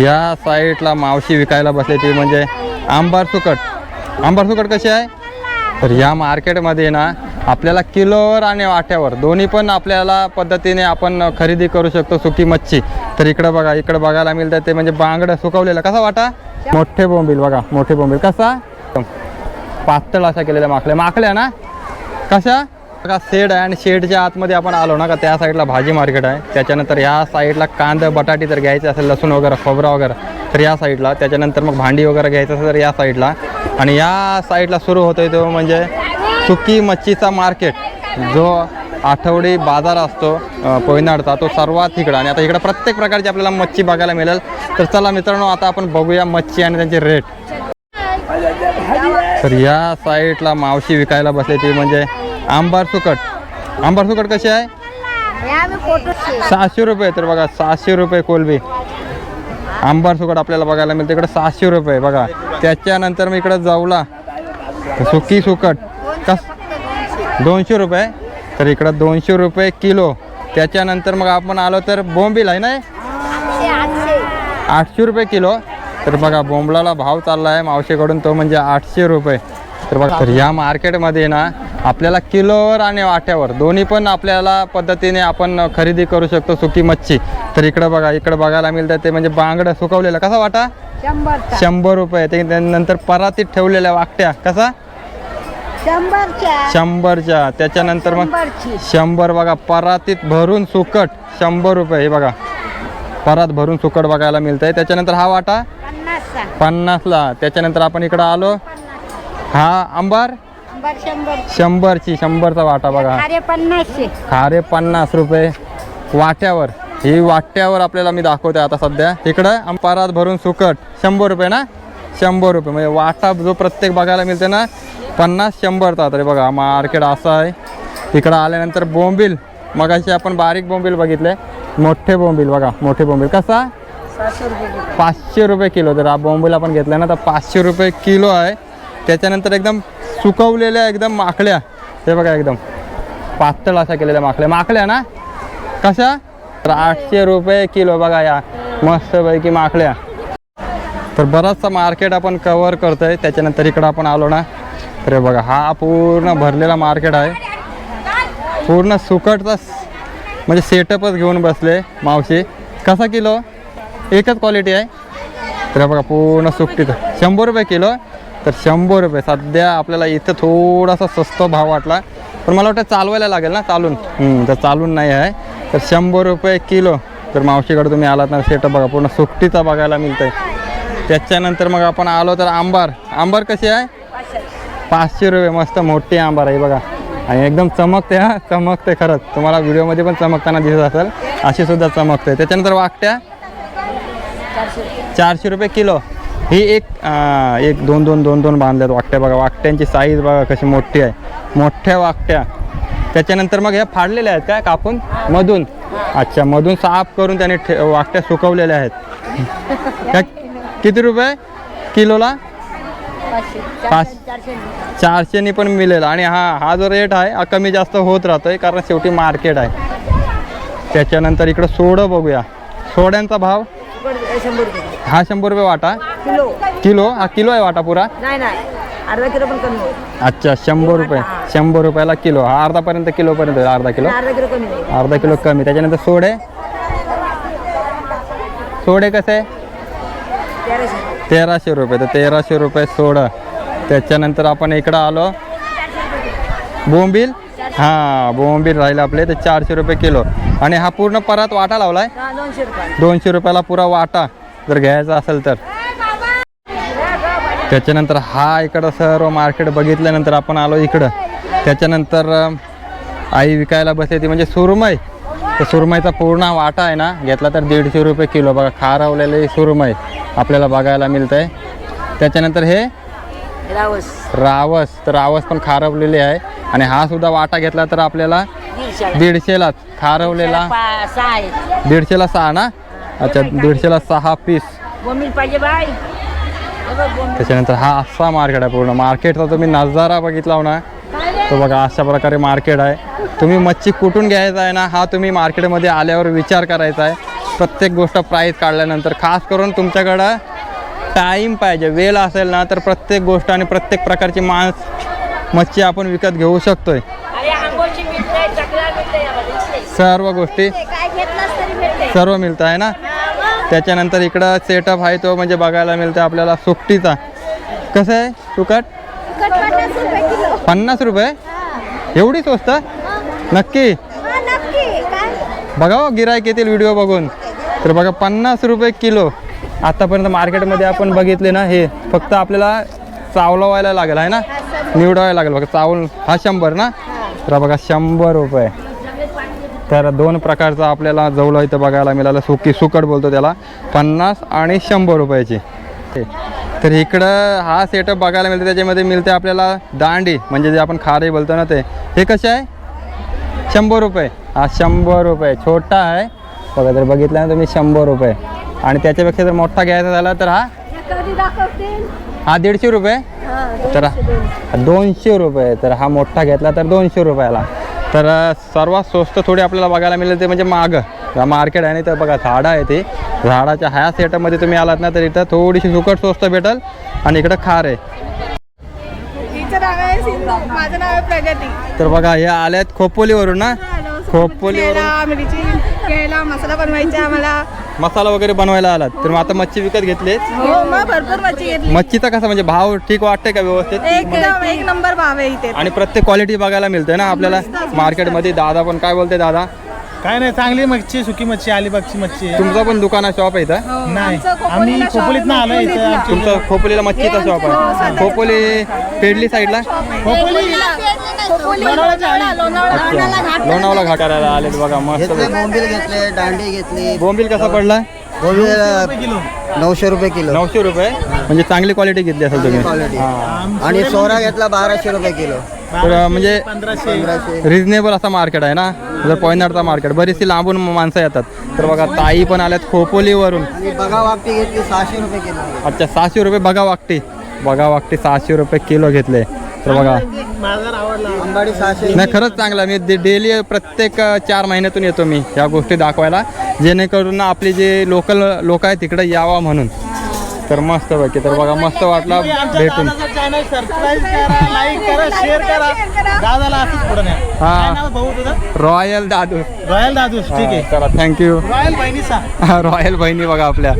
या साईडला मावशी विकायला बसले ती म्हणजे आंबार सुकट. आंबार सुकट कशी आहे? तर या मार्केटमध्ये ना आपल्याला किलोवर आणि वाट्यावर दोन्ही पण आपल्याला पद्धतीने आपण खरेदी करू शकतो सुकी मच्छी. तर इकडं बघा इकडं बघायला मिळतं ते म्हणजे बांगडं सुकवलेलं. कसा वाटा? मोठे बोंबील बघा मोठे बोंबील. कसा? पातळ अशा केलेल्या माकल्या. माकल्या ना? कशा? का शेड आहे आणि शेडच्या आतमध्ये आपण आलो ना का त्या साईडला भाजी मार्केट आहे. त्याच्यानंतर ह्या साईडला कांदा बटाटे जर घ्यायचे असेल लसूण वगैरे खोबरा वगैरे तर या साईडला. त्याच्यानंतर मग भांडी वगैरे घ्यायचं असेल तर या साईडला. आणि या साईडला सुरू होतो तो म्हणजे सुकी मच्छीचा मार्केट. जो आठवडी बाजार असतो अ, पोयनाडचा तो सर्वात इकडं. आणि आता इकडं प्रत्येक प्रकारची आपल्याला मच्छी बघायला मिळेल. तर चला मित्रांनो आता आपण बघूया मच्छी आणि त्यांचे रेट. तर या साईडला मावशी विकायला बसले ती म्हणजे आंबार सुकट आंबार सुकट कशी आहे? सहाशे रुपये तर बघा सहाशे रुपये कोलबी. आंबार सुकट आपल्याला बघायला मिळते. इकडे सहाशे रुपये बघा. त्याच्यानंतर मी इकडं जाऊला. सुकी सुकट कस? दोनशे रुपये. तर इकडं दोनशे रुपये किलो. त्याच्यानंतर मग आपण आलो तर बोंबील आहे ना? आठशे रुपये किलो. तर बघा बोंबलाला भाव चालला आहे मावशीकडून तो म्हणजे आठशे रुपये. तर बघा तर या मार्केटमध्ये ना आपल्याला किलोवर आणि वाट्यावर. दोन्ही पण आपल्याला पद्धतीने आपण खरेदी करू शकतो सुकी मच्छी. तर इकडं बघा इकडं बघायला मिळतं ते म्हणजे बांगडं सुकवलेलं. कसा वाटा? शंभर रुपये. ते नंतर परातीत ठेवलेल्या वाकट्या. कसा? शंभरच्या त्याच्यानंतर मग शंभर बघा परातीत भरून सुकट शंभर रुपये. हे बघा परात भरून सुकट बघायला मिळतंय. त्याच्यानंतर हा वाटा? पन्नासला. त्याच्यानंतर आपण इकडं आलो. हा आंबार शंभर शंभर. शंभरची शंभरचा वाटा बघा. अरे पन्नासशे खारे पन्नास रुपये. वाट्यावर. ही वाट्यावर आपल्याला मी दाखवते आता सध्या. इकडं परात भरून सुकट. शंभर रुपये ना? शंभर रुपये. म्हणजे वाटा जो प्रत्येक बघायला मिळते ना पन्नास शंभरचा तरी बघा. मार्केट असं आहे. इकडं आल्यानंतर बोंबील. मगाशी आपण बारीक बोंबील बघितले. मोठे बोंबील बघा. मोठे बोंबील. कसा? पाचशे रुपये किलो. जर हा बोंबील आपण घेतला ना तर पाचशे रुपये किलो आहे. त्याच्यानंतर एकदम सुकवलेल्या एकदम माकड्या हे बघा एकदम. पातळ अशा केलेल्या माकड्या माकड्या ना? कशा? तर आठशे रुपये किलो बघा या. मस्तपैकी माकड्या तर बराचसा मार्केट आपण कवर करतोय. त्याच्यानंतर इकडं आपण आलो ना. तर बघा हा पूर्ण भरलेला मार्केट आहे. पूर्ण सुकटचा म्हणजे सेटअपच घेऊन बसले मावशी. कसा किलो? एकच क्वालिटी आहे. तर बघा पूर्ण सुकटीचं शंभर रुपये किलो. तर शंभर रुपये. सध्या आपल्याला इथं थोडासा स्वस्त भाव वाटला. पण मला वाटतं चालवायला लागेल ना चालून. तर चालून नाही आहे. तर शंभर रुपये किलो. तर मावशीकडे तुम्ही आलात ना सेटअप बघा. पूर्ण सुकटीचा बघायला मिळतं आहे त्याच्यानंतर मग आपण आलो तर आंबार. आंबार कशी आहे? पाचशे रुपये. मस्त मोठी आंबार आहे बघा. आणि एकदम चमकते हा. चमकते खरंच. तुम्हाला व्हिडिओमध्ये पण चमकताना दिसत असेल. अशी सुद्धा चमकते. त्याच्यानंतर वाकट्या? चारशे रुपये किलो. ही एक एक दोन दोन दोन दोन बांधल्यात वाकट्या. बघा वाकट्यांची साईज बघा कशी मोठी आहे. मोठ्या वाकट्या. त्याच्यानंतर मग ह्या फाडलेल्या आहेत काय? कापून? मधून. अच्छा मधून साफ करून त्याने ठे वाकट्या सुकवलेल्या आहेत. काय किती रुपये? किलोला? पाच- चारशेनी पण मिळेल. आणि हा हा जो रेट आहे हा कमी जास्त होत राहतोय कारण शेवटी मार्केट आहे. त्याच्यानंतर इकडं सोडं बघूया. सोड्यांचा भाव? शंभर रुपये. हा शंभर रुपये वाटा? किलो. किलो? हा किलो आहे वाटा पुरा? नाही नाही. अर्धा किलो पण कमी होईल. अच्छा शंभर रुपये. शंभर रुपयाला किलो. हा अर्धापर्यंत किलोपर्यंत होईल, अर्धा किलो? अर्धा किलो कमी होईल. अर्धा किलो कमी. त्याच्यानंतर सोडे? सोडे कसे? तेराशे. तेराशे रुपये. तर तेराशे रुपये सोडं. त्याच्यानंतर आपण इकडं आलो. बोंबील? हां बोंबील राहिले आपले. तर चारशे रुपये किलो. आणि हा पूर्ण परत वाटा लावलाय? दोनशे रुपयाला पुरा वाटा. जर घ्यायचा असेल तर. त्याच्यानंतर हा इकडं सर्व मार्केट बघितल्यानंतर आपण आलो इकडं. त्याच्यानंतर आई विकायला बसते ती म्हणजे सुरमई. तर सुरमईचा पूर्ण वाटा आहे ना घेतला तर दीडशे रुपये किलो. बघा खारवलेले सुरमई आपल्याला बघायला मिळतं आहे त्याच्यानंतर हे रावस. रावस. तर रावस पण खारवलेले आहे. आणि हा सुद्धा वाटा घेतला तर आपल्याला दीडशे दीडशेलाच खारवलेला दीडशेला सहा ना? अच्छा दीडशेला सहा पीस बोंबील पाहिजे बाय. त्याच्यानंतर हा असा मार्केट आहे पूर्ण. मार्केटचा तुम्ही नजारा बघितला ना तो बघा अशा प्रकारे मार्केट आहे. तुम्ही मच्छी कुठून घ्यायचा आहे ना हा तुम्ही मार्केटमध्ये आल्यावर विचार करायचा आहे. प्रत्येक गोष्ट प्राईस काढल्यानंतर. खास करून तुमच्याकडं टाईम पाहिजे. वेळ असेल ना तर प्रत्येक गोष्ट आणि प्रत्येक प्रकारची मांस मच्छी आपण विकत घेऊ शकतोय. सर्व गोष्टी सर्व मिळतं आहे ना? त्याच्यानंतर इकडं सेटअप आहे तो म्हणजे बघायला मिळतो आपल्याला सुकटीचा कसं आहे? सुकट पन्नास रुपये? एवढी स्वस्त नक्की? बघा हो गिरायक येतील व्हिडिओ बघून. तर बघा पन्नास रुपये किलो. आतापर्यंत मार्केटमध्ये आपण बघितले ना हे फक्त आपल्याला चावलवायला लागेल आहे ना? निवडावायला लागेल. बघा चावल हा शंभर ना? तर बघा शंभर रुपये. तर दोन प्रकारचं आपल्याला जवळ इथं बघायला मिळालं. सुकी सुकट बोलतो त्याला. पन्नास आणि शंभर रुपयाची. तर इकडं हा सेटअप बघायला मिळते. त्याच्यामध्ये मिळते आपल्याला दांडी. म्हणजे जे आपण खारे बोलतो ना ते. हे कसे आहे? शंभर रुपये. हा शंभर रुपये. छोटा आहे. बघा जर बघितलं ना तुम्ही शंभर रुपये. आणि त्याच्यापेक्षा जर मोठा घ्यायचा झाला तर हा? हा दीडशे रुपये. तर हा दोनशे रुपये. तर हा मोठा घेतला तर दोनशे रुपयाला. तर सर्वात स्वस्त थोडी आपल्याला बघायला मिळेल ते म्हणजे मागं. मार्केट आहे ना तर बघा झाडं आहे ते. झाडाच्या ह्या सेटअपमध्ये तुम्ही आलात ना तर इथं थोडीशी सुकट स्वस्त भेटेल आणि इकडं खार आहे. माझं नाव आहे प्रगती. तर बघा हे आल्यात खोपोलीवरून ना. खोपोलीवरून. मसाला बनवायचा आम्हाला. मसाला वगैरे बनवायला आलात. तर मग आता मच्छी विकत घेतली. हो मग भरपूर मच्छी घेतली. मच्छीचा कसा म्हणजे भाव ठीक वाटते का व्यवस्थित? एकदम एक नंबर भाव आहे इथे. आणि प्रत्येक क्वालिटी बघायला मिळते ना आपल्याला? मार्केटमध्ये दादा पण काय बोलते दादा? काय नाही चांगली मच्छी सुकी मच्छी अलिबागची मच्छी आहे. तुमचं पण दुकान शॉप आहे इथं? नाही आम्ही खोपोलीत आलो इथे. आमची- तुमचं खोपोलीला मच्छीचा शॉप आहे. खोपोली पेडली साईडला? अच्छा. लोणावळा घाट. करायला आले बघा मस्त घेतले बोंबील घेतले दांडी घेतली. बोंबील कसा पडला? बोंबील किलो. नऊशे रुपये किलो. नऊशे रुपये? म्हणजे चांगली क्वालिटी घेतली असेल तुम्ही. क्वालिटी हा. आणि सोरा घेतला बाराशे रुपये किलो. तर म्हणजे रिजनेबल असा मार्केट आहे ना? जर पॉईंटचा मार्केट. बरीचशी लांबून माणसं येतात. तर बघा ताई पण आल्यात खोपोलीवरून. आणि बघा वापटी घेतली सहाशे रुपये किलो. अच्छा सहाशे रुपये बघा वागटी बघा वागटी सहाशे रुपये किलो घेतले. तर बघा. नाही खरंच चांगला. मी डे- डेली प्रत्येक चार महिन्यातून येतो मी ह्या गोष्टी दाखवायला. जेणेकरून ना आपले जे लोकल लोक आहेत तिकडे यावा म्हणून. तर मस्त पैकी. तर बघा मस्त वाटला भेटून. करा लाईक करा शेअर करा. दादाला असंच पुढे नाही हा. काय नाव भाऊ तुझं? रॉयल दादू. रॉयल दादूस ठीक आहे. चला थँक्यू रॉयल बहिणीचा रॉयल बहिणी बघा आपल्या.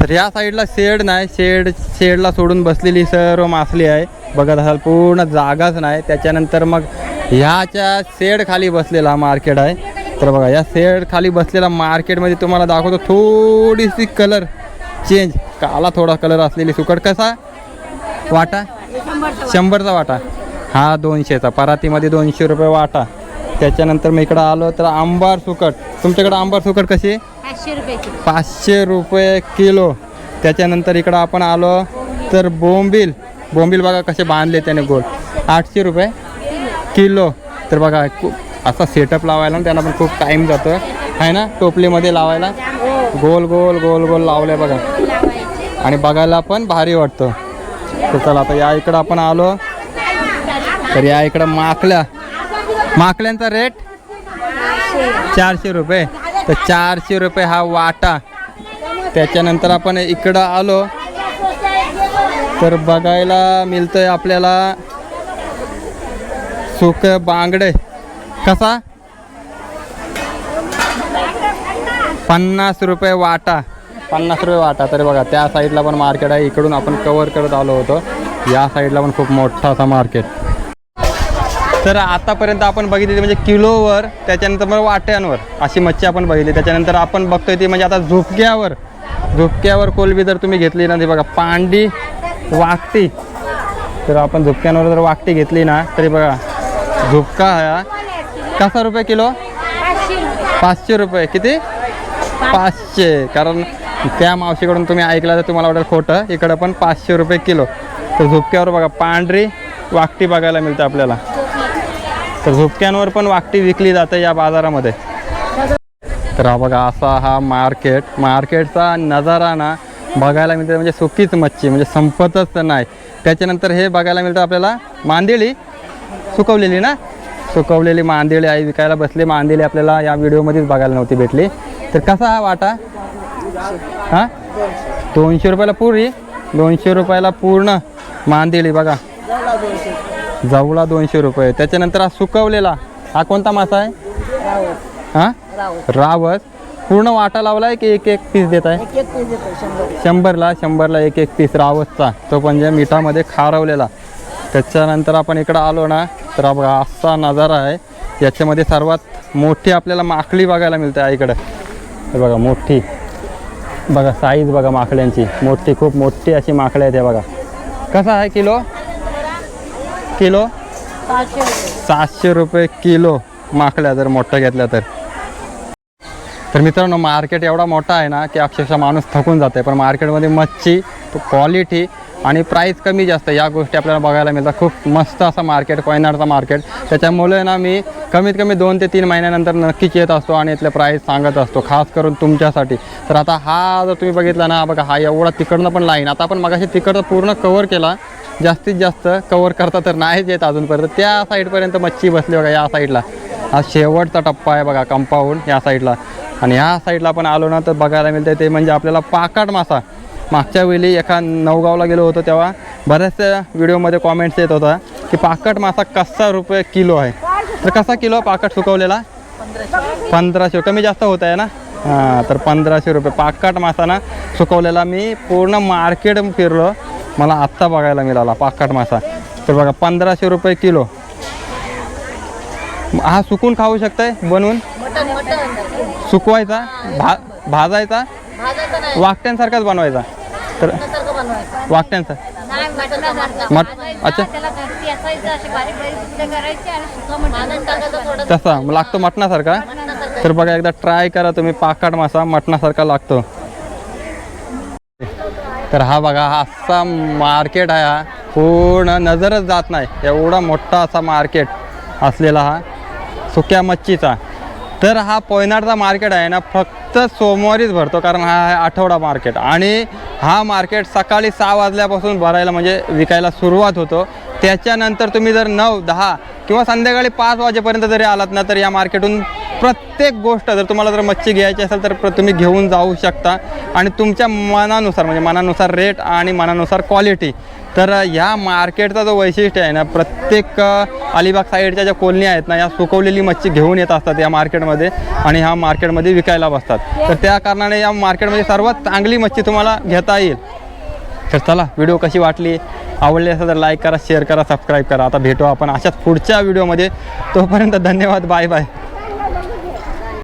तर या साईडला शेड नाही शेड शेडला सोडून बसलेली सर्व मासली आहे. बघत असाल पूर्ण जागाच नाही. त्याच्यानंतर मग ह्याच्या शेड खाली बसलेला मार्केट आहे. तर बघा या शेड खाली बसलेला मार्केटमध्ये तुम्हाला दाखवतो थोडीशी कलर चेंज काला थोडा कलर असलेली सुकट. कसा? वाटा? शंभरचा वाटा. हा दोनशेचा. परातीमध्ये दोनशे रुपये वाटा. त्याच्यानंतर मी इकडं आलो तर आंबार सुकट. तुमच्याकडं आंबार सुकट कशी? पाचशे रुपये किलो. त्याच्यानंतर इकडं आपण आलो तर बोंबील. बोंबील बघा कसे बांधले त्याने गोल. आठशे रुपये किलो. तर बघा असा सेटअप लावायला ना त्यांना पण खूप टाईम जातो आहे ना? टोपलीमध्ये लावायला. गोल गोल गोल गोल लावले बघा. आणि बघायला पण भारी वाटतं. तर चला आता या इकडं आपण आलो. तर या इकडं माकल्या. माकल्यांचा रेट चारशे रुपये. तर चारशे रुपये हा वाटा. त्याच्यानंतर आपण इकडं आलो. तर बघायला मिळतंय आपल्याला सुक बांगडे. कसा? पन्नास रुपये वाटा. पन्नास रुपये वाटा तर बघा त्या साईडला पण मार्केट आहे. इकडून आपण कवर करत आलो होतो. या साईडला पण खूप मोठा असा मार्केट तर आतापर्यंत आपण बघितली म्हणजे किलोवर त्याच्यानंतर मग वाट्यांवर अशी मच्छी आपण बघितली. त्याच्यानंतर आपण बघतोय ती म्हणजे आता झुपक्यावर झुपक्यावर कोलबी जर तुम्ही घेतली ना ती बघा पांडी वाकटी. तर आपण झुपक्यांवर जर वाकटी घेतली ना तरी बघा झुपका हा. कसा रुपये किलो? पाचशे रुपये. किती? पाचशे. कारण त्या मावशीकडून तुम्ही ऐकलं तर तुम्हाला वाटेल खोटं. इकडं पण पाचशे रुपये किलो. तर झुपक्यावर बघा पांढरी वाकटी बघायला मिळते आपल्याला. तर झुपक्यांवर पण वाकटी विकली जाते या बाजारामध्ये. तर हा बघा असा हा मार्केट. मार्केटचा नजारा ना बघायला मिळते म्हणजे सुकीच मच्छी म्हणजे संपतच नाही. त्याच्यानंतर हे बघायला मिळतं आपल्याला मांदेळी सुकवलेली ना? सुकवलेली मांदेळी आई विकायला बसली. मांदेळी आपल्याला या व्हिडिओमध्येच बघायला नव्हती भेटली. तर कसा हा वाटा? हा? दोनशे रुपयाला पुरी दोनशे रुपयाला पूर्ण मांदेली बघा. जाऊला दोनशे रुपये. त्याच्यानंतर हा सुकवलेला हा कोणता मासा आहे? हा? रावस. पूर्ण वाटा लावलाय की एक एक पीस देत आहे शंभरला शंभरला एक एक पीस रावसचा. तो म्हणजे मिठामध्ये खारवलेला. त्याच्यानंतर आपण इकडं आलो ना तर बघा असा नजारा आहे. याच्यामध्ये सर्वात मोठी आपल्याला माकली बघायला मिळते आहे इकडं. बघा मोठी. बघा साईज बघा माकड्यांची मोठी खूप मोठी अशी माकड्या आहेत हे बघा. कसा आहे किलो? किलो? सातशे रुपये किलो माकड्या जर मोठ्या घेतल्या तर. तर मित्रांनो मार्केट एवढा मोठा आहे ना की अक्षरशः माणूस थकून जाते पण मार्केटमध्ये मच्छी क्वालिटी आणि प्राईस कमी जास्त या गोष्टी आपल्याला बघायला मिळतात. खूप मस्त असं मार्केट कोयनाडचा मार्केट त्याच्यामुळे ना मी कमीत कमी दोन ते तीन महिन्यानंतर नक्कीच येत असतो आणि इथले प्राईस सांगत असतो. खास करून तुमच्यासाठी. तर आता हा जर तुम्ही बघितला ना बघा हा एवढा तिकडनं पण लाईन आता आपण मगाशी तिकडचं पूर्ण कवर केला. जास्तीत जास्त कवर करता तर नाहीच येत अजूनपर्यंत. त्या साईडपर्यंत मच्छी बसली बघा या साईडला हा शेवटचा टप्पा आहे बघा कंपाऊंड या साईडला आणि ह्या साईडला आपण आलो ना तर बघायला मिळते ते म्हणजे आपल्याला पाकाट मासा. मागच्या वेळी एका नवगावला गेलो होतो तेव्हा बऱ्याचशा व्हिडिओमध्ये कॉमेंट्स येत होता की पाकट मासा कसा रुपये किलो आहे? तर कसा किलो पाकट सुकवलेला? पंधराशे. कमी जास्त होत आहे ना? हां तर पंधराशे रुपये. पाकट मासा ना सुकवलेला. मी पूर्ण मार्केट फिरलो. मला आत्ता बघायला मिळाला पाकट मासा. तर बघा पंधराशे रुपये किलो. हा सुकून खाऊ शकताय बनवून सुकवायचा? भा भाजायचा? वाकट्यांसारखाच बनवायचा. तर वाकट्यांचा. नाही मटन मट अच्छा. त्याला घरटी असायचं अशी बारीक बारीक तुकडे करायचे आणि सुका मटण टाकायचं थोडं तसा मग लागतो मटणासारखा. तर बघा एकदा ट्राय करा तुम्ही पाकाट मासा मटणासारखा लागतो. तर हा बघा हा असा मार्केट आहे हा. पूर्ण नजरच जात नाही. एवढा मोठा असा मार्केट असलेला हा. सुक्या मच्छीचा. तर हा पोयनाडचा मार्केट आहे ना फक्त सोमवारीच भरतो कारण हा आहे आठवडा मार्केट. आणि हा मार्केट सकाळी सहा वाजल्यापासून भरायला म्हणजे विकायला सुरुवात होतो. त्याच्यानंतर तुम्ही जर नऊ दहा किंवा संध्याकाळी पाच वाजेपर्यंत जरी आलात ना तर या मार्केटून प्रत्येक गोष्ट जर तुम्हाला जर मच्छी घ्यायची असेल तर तुम्ही घेऊन जाऊ शकता. आणि तुमच्या मनानुसार म्हणजे मनानुसार रेट आणि मनानुसार क्वालिटी तर ह्या मार्केटचा जो वैशिष्ट्य आहे ना प्रत्येक अलिबाग साईडच्या ज्या कोलनी आहेत ना या सुकवलेली मच्छी घेऊन येत असतात या मार्केटमध्ये आणि ह्या मार्केटमध्ये विकायला बसतात. तर त्या कारणाने या मार्केटमध्ये सर्वात चांगली मच्छी तुम्हाला घेता येईल. तर चला व्हिडिओ कशी वाटली? आवडली असेल तर लाईक करा शेअर करा सबस्क्राईब करा. आता भेटू आपण अशाच पुढच्या व्हिडिओमध्ये तोपर्यंत धन्यवाद. Bye bye